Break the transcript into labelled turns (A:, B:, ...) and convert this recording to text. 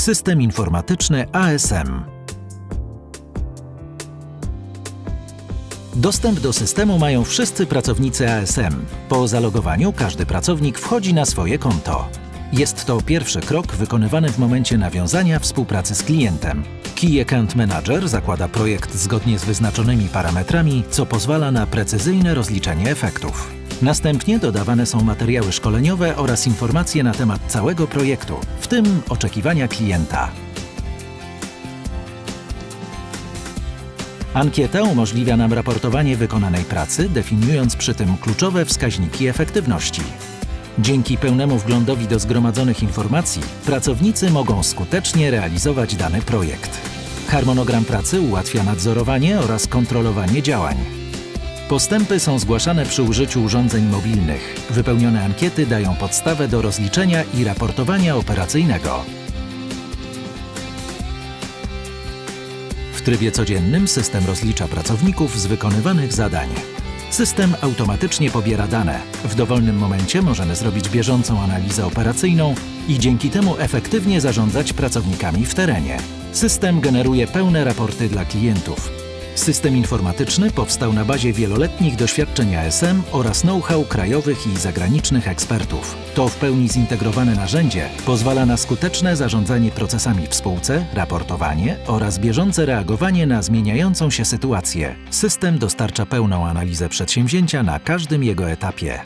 A: System informatyczny ASM. Dostęp do systemu mają wszyscy pracownicy ASM. Po zalogowaniu każdy pracownik wchodzi na swoje konto. Jest to pierwszy krok wykonywany w momencie nawiązania współpracy z klientem. Key Account Manager zakłada projekt zgodnie z wyznaczonymi parametrami, co pozwala na precyzyjne rozliczenie efektów. Następnie dodawane są materiały szkoleniowe oraz informacje na temat całego projektu, w tym oczekiwania klienta. Ankieta umożliwia nam raportowanie wykonanej pracy, definiując przy tym kluczowe wskaźniki efektywności. Dzięki pełnemu wglądowi do zgromadzonych informacji, pracownicy mogą skutecznie realizować dany projekt. Harmonogram pracy ułatwia nadzorowanie oraz kontrolowanie działań. Postępy są zgłaszane przy użyciu urządzeń mobilnych. Wypełnione ankiety dają podstawę do rozliczenia i raportowania operacyjnego. W trybie codziennym system rozlicza pracowników z wykonywanych zadań. System automatycznie pobiera dane. W dowolnym momencie możemy zrobić bieżącą analizę operacyjną i dzięki temu efektywnie zarządzać pracownikami w terenie. System generuje pełne raporty dla klientów. System informatyczny powstał na bazie wieloletnich doświadczeń ASM oraz know-how krajowych i zagranicznych ekspertów. To w pełni zintegrowane narzędzie pozwala na skuteczne zarządzanie procesami w spółce, raportowanie oraz bieżące reagowanie na zmieniającą się sytuację. System dostarcza pełną analizę przedsięwzięcia na każdym jego etapie.